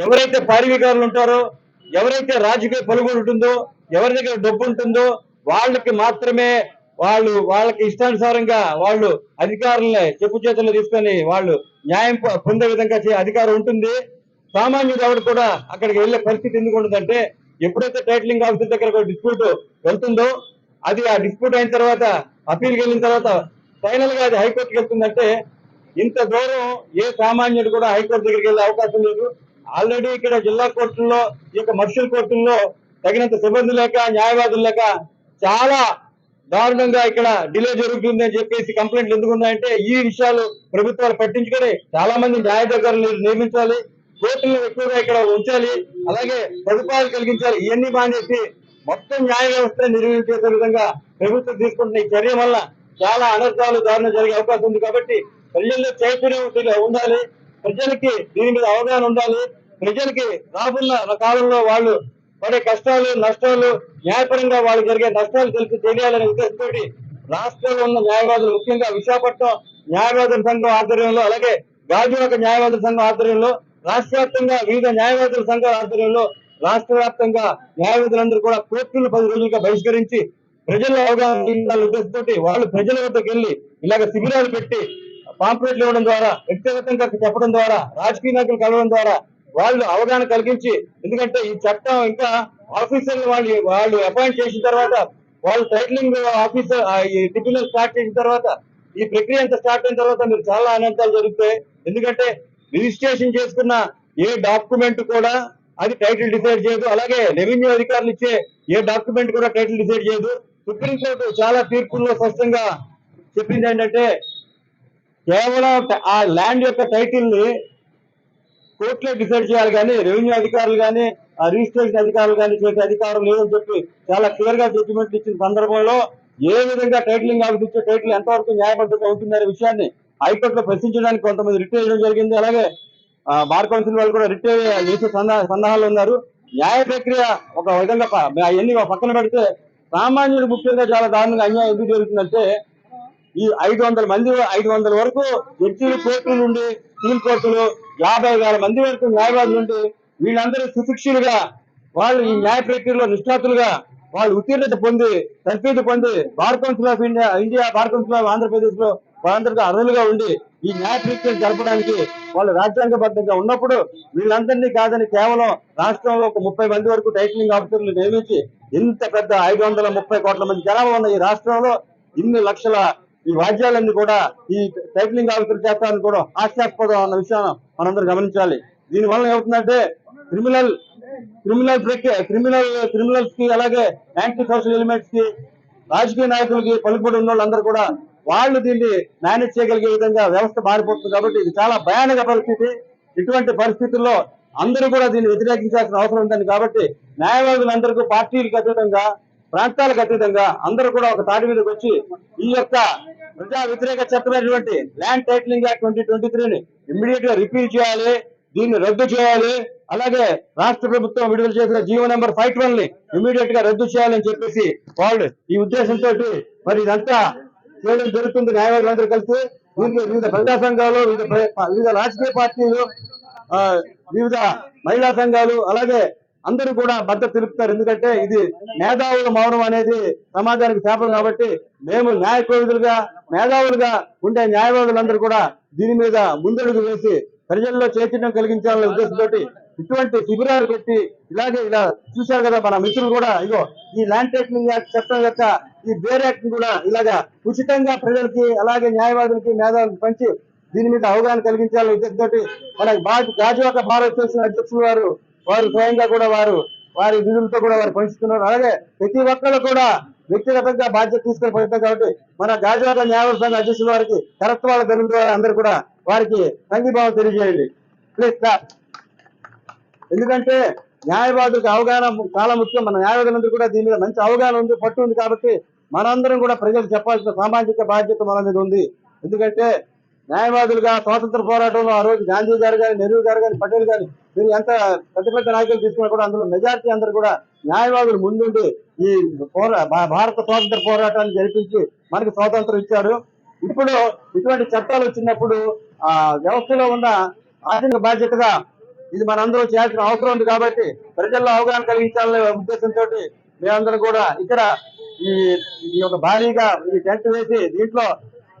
ఎవరైతే పారివికారులు ఉంటారో ఎవరైతే రాజకీయ పలుకుబడి ఉంటుందో ఎవరి దగ్గర డబ్బు ఉంటుందో వాళ్ళకి మాత్రమే వాళ్ళు వాళ్ళకి ఇష్టానుసారంగా వాళ్ళు అధికారులని చెప్పు చేతుల్లో తీసుకొని వాళ్ళు న్యాయం పొందే విధంగా అధికారం ఉంటుంది. సామాన్యుడు ఎవరు కూడా అక్కడికి వెళ్ళే పరిస్థితి ఎందుకు ఉంటుందంటే ఎప్పుడైతే టైటిలింగ్ ఆఫీసర్ దగ్గర డిస్ప్యూట్ వెళ్తుందో అది ఆ డిస్ప్యూట్ అయిన తర్వాత అప్పీల్కి వెళ్ళిన తర్వాత ఫైనల్గా అది హైకోర్టుకి వెళ్తుందంటే ఇంత దూరం ఏ సామాన్యుడు కూడా హైకోర్టు దగ్గరికి వెళ్ళే అవకాశం లేదు. ఆల్రెడీ ఇక్కడ జిల్లా కోర్టుల్లో ఈ యొక్క మర్షల్ కోర్టుల్లో తగినంత సిబ్బంది లేక న్యాయవాదులు లేక చాలా దారుణంగా ఇక్కడ డిలే జరుగుతుంది అని చెప్పేసి కంప్లైంట్లు ఎందుకు ఉన్నాయంటే ఈ విషయాలు ప్రభుత్వాలు పట్టించుకొని చాలా మంది న్యాయాధికారులు నియమించాలి కోర్టులను ఎక్కువగా ఇక్కడ ఉంచాలి అలాగే సదుపాయాలు కలిగించాలి ఇవన్నీ మానేసి మొత్తం న్యాయ వ్యవస్థ నిర్వహించే విధంగా ప్రభుత్వం తీసుకుంటున్న ఈ చర్య వల్ల చాలా అనర్థాలు దారుణం జరిగే అవకాశం ఉంది కాబట్టి ప్రజల్లో చైతన్యం ఉండాలి ప్రజలకి దీని మీద అవగాహన ఉండాలి ప్రజలకి రాబున్న కాలంలో వాళ్ళు పడే కష్టాలు నష్టాలు న్యాయపరంగా వాళ్ళు జరిగే నష్టాలు తెలిసి తెలియాలనే ఉద్దేశంతో రాష్ట్రంలో ఉన్న న్యాయవాదులు ముఖ్యంగా విశాఖపట్నం న్యాయవాదుల సంఘం ఆధ్వర్యంలో అలాగే గాజువాక న్యాయవాదుల సంఘం ఆధ్వర్యంలో రాష్ట్ర వ్యాప్తంగా వివిధ న్యాయవాదుల సంఘాల ఆధ్వర్యంలో రాష్ట్ర వ్యాప్తంగా న్యాయవాదులందరూ కూడా కోర్టులు పది రోజులుగా బహిష్కరించి ప్రజల అవగాహన ఉద్దేశంతో వాళ్ళు ప్రజల వద్దకు వెళ్ళి ఇలాగ శిబిరాలు పెట్టి పాంప్లెట్లు ఇవ్వడం ద్వారా వ్యక్తిగతంగా చెప్పడం ద్వారా రాజకీయ నాయకులు కలవడం ద్వారా వాళ్ళు అవగాహన కలిగించి ఎందుకంటే ఈ చట్టం ఇంకా ఆఫీసర్లు వాళ్ళు వాళ్ళు అపాయింట్ చేసిన తర్వాత వాళ్ళు టైటిలింగ్ ఆఫీసర్ ఈ ట్రిబ్యునల్ స్టార్ట్ చేసిన తర్వాత ఈ ప్రక్రియ అంతా స్టార్ట్ అయిన తర్వాత మీరు చాలా అనంతాలు జరుగుతాయి ఎందుకంటే రిజిస్ట్రేషన్ చేసుకున్న ఏ డాక్యుమెంట్ కూడా అది టైటిల్ డిసైడ్ చేయదు. అలాగే రెవెన్యూ అధికారులు ఇచ్చే ఏ డాక్యుమెంట్ కూడా టైటిల్ డిసైడ్ చేయదు. సుప్రీంకోర్టు చాలా తీర్పుల్లో స్పష్టంగా చెప్పింది ఏంటంటే కేవలం ఆ ల్యాండ్ యొక్క టైటిల్ని కోర్టులే డిసైడ్ చేయాలి కానీ రెవెన్యూ అధికారులు కానీ ఆ రిజిస్ట్రేషన్ అధికారులు కానీ చేసే అధికారం లేదని చెప్పి చాలా క్లియర్గా జడ్జిమెంట్ ఇచ్చిన సందర్భంలో ఏ విధంగా టైటిలింగ్ ఆఫీస్ ఇచ్చే టైటిల్ ఎంతవరకు న్యాయబద్ధంగా ఉంటుందనే విషయాన్ని హైకోర్టులో ప్రశ్నించడానికి కొంతమంది రిట్ చేయడం జరిగింది. అలాగే బార్ కౌన్సిల్ వాళ్ళు కూడా రిట్ చేసే సందా- సందేహాలు ఉన్నారు. న్యాయ ప్రక్రియ ఒక విధంగా అవన్నీ పక్కన పెడితే సామాన్యుడు ముఖ్యంగా చాలా దారుణంగా అన్యాయం ఎందుకు జరుగుతుందంటే ఈ ఐదు వందల మంది ఐదు వందల వరకు జడ్జీలు కోర్టుల నుండి సివిల్ కోర్టులు యాభై వేల మంది వరకు న్యాయవాదులు నుండి వీళ్ళందరూ సుశిక్షులుగా వాళ్ళు ఈ న్యాయ ప్రక్రియలో నిష్ణాతులుగా వాళ్ళు ఉత్తీర్ణత పొంది తర్ఫీదు పొంది bar council of India India bar council of ఆంధ్రప్రదేశ్లో వాళ్ళందరికీ అర్హులుగా ఉండి ఈ న్యాయ ప్రక్రియను జరపడానికి వాళ్ళు రాజ్యాంగబద్ధంగా ఉన్నప్పుడు వీళ్ళందరినీ కాదని కేవలం రాష్ట్రంలో ఒక ముప్పై మంది వరకు టైటిలింగ్ ఆఫీసర్లు నియమించి ఇంత పెద్ద ఐదు వందల ముప్పై కోట్ల మంది జనాభా ఉన్న ఈ రాష్ట్రంలో ఇన్ని లక్షల ఈ వాద్యాలన్నీ కూడా ఈ టైటిలింగ్ ఆఫీసర్ చేస్తారని కూడా హాస్యాస్పదం అన్న విషయాన్ని మనందరూ గమనించాలి. దీని వల్ల ఏమవుతుందంటే క్రిమినల్ క్రిమినల్ ప్రక్రియ క్రిమినల్ క్రిమినల్స్కి అలాగే యాంటీ సోషల్ ఎలిమెంట్స్కి రాజకీయ నాయకులకి పలుకుబడి ఉన్న వాళ్ళందరూ కూడా వాళ్ళు దీన్ని మేనేజ్ చేయగలిగే విధంగా వ్యవస్థ మారిపోతుంది కాబట్టి ఇది చాలా భయానక పరిస్థితి. ఇటువంటి పరిస్థితుల్లో అందరూ కూడా దీన్ని వ్యతిరేకించాల్సిన అవసరం ఉందని కాబట్టి న్యాయవాదులందరికీ పార్టీలకు అతీతంగా ప్రాంతాలకు అతీతంగా అందరూ కూడా ఒక తాటి మీదకి వచ్చి ఈ యొక్క ప్రజా వ్యతిరేక చట్టమైనటువంటి land titling act twenty twenty త్రీని ఇమ్మీడియట్గా రిపీల్ చేయాలి దీన్ని రద్దు చేయాలి అలాగే రాష్ట్ర ప్రభుత్వం విడుదల చేసిన జీవో నెంబర్ ఫైవ్ ట్వెల్వ్ని ఇమ్మీడియట్గా రద్దు చేయాలని చెప్పేసి వాళ్ళు ఈ ఉద్దేశంతో మరి ఇదంతా చేయడం జరుగుతుంది. న్యాయవాదులందరూ కలిసి దీనికి వివిధ ప్రజా సంఘాలు వివిధ వివిధ రాజకీయ పార్టీలు వివిధ మహిళా సంఘాలు అలాగే అందరూ కూడా మద్దతు తెలుపుతారు. ఎందుకంటే ఇది మేధావుల మౌనం అనేది సమాజానికి శాపం కాబట్టి మేము న్యాయ కోవిదులుగా మేధావులుగా ఉండే న్యాయవాదులందరూ కూడా దీని మీద ముందడుగు వేసి ప్రజల్లో చైతన్యం కలిగించాలనే ఉద్దేశంతో ఇటువంటి శిబిరాలు పెట్టి ఇలాగే ఇలా చూశారు కదా మన మిత్రులు కూడా. ఇగో ఈ ల్యాండ్ టేకింగ్ యాక్ట్ చట్టం యొక్క ఈ బేర్ యాక్ట్ కూడా ఇలాగా ఉచితంగా ప్రజలకి అలాగే న్యాయవాదులకి మేధావులకి పంచి దీని మీద అవగాహన కలిగించాలనే ఉద్దేశంతో మన బా- గాజువాక భారత అసోసియేషన్ అధ్యక్షులు వారు వారు స్వయంగా కూడా వారు వారి నిధులతో కూడా వారు పంచుతున్నారు అలాగే ప్రతి ఒక్కరు కూడా వ్యక్తిగతంగా బాధ్యత తీసుకునే పడుతుంది కాబట్టి మన గాజువాడ న్యాయవాద సంఘ అధ్యక్షుల వారికి కరత్వాల ధనం ద్వారా అందరూ కూడా వారికి సంఘీభావం తెలియజేయండి. ప్లీజ్ ఎందుకంటే న్యాయవాదులకు అవగాహన చాలా ముఖ్యం. మన న్యాయవాదులందరూ కూడా దీని మీద మంచి అవగాహన ఉంది పట్టు ఉంది కాబట్టి మనందరం కూడా ప్రజలకు చెప్పాల్సిన సామాజిక బాధ్యత మన మీద ఉంది. ఎందుకంటే న్యాయవాదులుగా స్వాతంత్ర పోరాటంలో ఆ రోజు గాంధీ గారు కానీ నెహ్రూ గారు కానీ పటేల్ గారు దీన్ని ఎంత పెద్ద పెద్ద నాయకులు తీసుకున్నా కూడా అందులో మెజారిటీ అందరూ కూడా న్యాయవాదులు ముందుండి ఈ పోరా భారత స్వాతంత్ర పోరాటాన్ని జరిపించి మనకి స్వాతంత్రం ఇచ్చారు. ఇప్పుడు ఇటువంటి చట్టాలు వచ్చినప్పుడు ఆ వ్యవస్థలో ఉన్న ఆర్థిక బాధ్యతగా ఇది మనందరం చేయాల్సిన అవసరం ఉంది కాబట్టి ప్రజల్లో అవగాహన కలిగించాలనే ఉద్దేశంతో మేమందరం కూడా ఇక్కడ ఈ ఈ యొక్క భారీగా ఈ టెంట్ వేసి దీంట్లో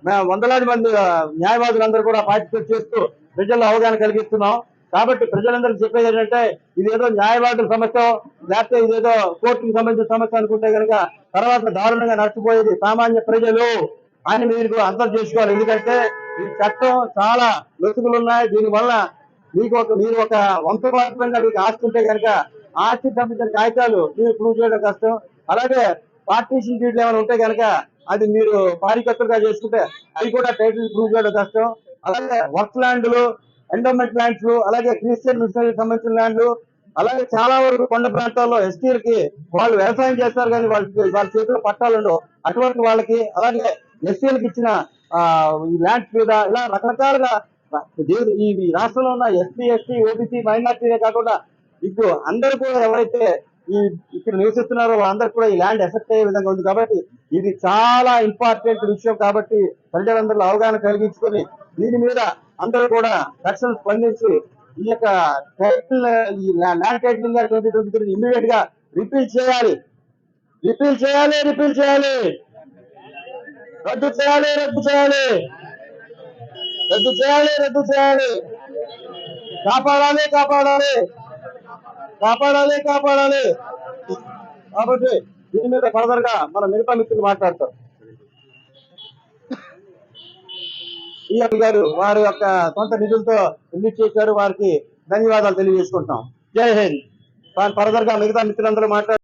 మేము వందలాది మంది న్యాయవాదులందరూ కూడా పార్టిసిపేట్ చేస్తూ ప్రజల్లో అవగాహన కలిగిస్తున్నాం. కాబట్టి ప్రజలందరికీ చెప్పేది ఏంటంటే ఇదేదో న్యాయవాదుల సమస్య లేకపోతే ఇదేదో కోర్టుకు సంబంధించిన సమస్య అనుకుంటే కనుక తర్వాత దారుణంగా నష్టపోయేది సామాన్య ప్రజలు. అని మీరు అర్థం చేసుకోవాలి. ఎందుకంటే ఈ చట్టం చాలా లొసుగులు ఉన్నాయి దీనివల్ల మీకు ఒక మీరు ఒక వంశపాత్రంగా మీకు ఆస్తి ఉంటే కనుక ఆస్తికి సంబంధించిన కాగితాలు మీరు ప్రూవ్ చేయడం కష్టం. అలాగే పార్టీషన్ డీట్లు ఏమైనా ఉంటే కనుక అది మీరు పారికత్తులుగా చేసుకుంటే అవి కూడా టైటిల్ ప్రూవ్ చేయడం కష్టం. అలాగే వర్క్ ల్యాండ్లు ఎండోమెంట్ ల్యాండ్స్ అలాగే క్రిస్టియన్ మిషనరీకి సంబంధించిన ల్యాండ్లు అలాగే చాలా వరకు కొండ ప్రాంతాల్లో ఎస్టీలకి వాళ్ళు వ్యవసాయం చేస్తారు కానీ వాళ్ళకి వాళ్ళ చేతిలో పట్టాలు ఉండవు. అటువంటి వాళ్ళకి అలాగే ఎస్టీలకు ఇచ్చిన ఆ, ల్యాండ్స్ మీద ఇలా రకరకాలుగా ఈ ఈ రాష్ట్రంలో ఉన్న ఎస్సీ ఎస్టీ ఓబీసీ మైనార్టీనే కాకుండా ఇప్పుడు అందరూ కూడా ఎవరైతే ఈ ఇక్కడ నివసిస్తున్నారో వాళ్ళందరూ కూడా ఈ ల్యాండ్ ఎఫెక్ట్ అయ్యే విధంగా ఉంది కాబట్టి ఇది చాలా ఇంపార్టెంట్ విషయం కాబట్టి ప్రజలందరూ అవగాహన కలిగించుకొని దీని మీద అందరూ కూడా తక్షణం స్పందించి ఈ యొక్క title land title twenty twenty three ఇమీడియట్గా రిపీల్ చేయాలి. రిపీల్ చేయాలి రిపీల్ చేయాలి. రద్దు చేయాలి రద్దు చేయాలి. రద్దు చేయాలి రద్దు చేయాలి. కాపాడాలి కాపాడాలి. కాపాడాలి కాపాడాలి. కాబట్టి దీని మీద ఫర్దర్గా మన మిగతా మిత్రులు మాట్లాడతారు. ఈఎం గారు వారి యొక్క సొంత నిధులతో రిలీజ్ చేశారు. వారికి ధన్యవాదాలు తెలియజేసుకుంటాం జై హింద్. ఫర్దర్గా మిగతా మిత్రులందరూ మాట్లాడారు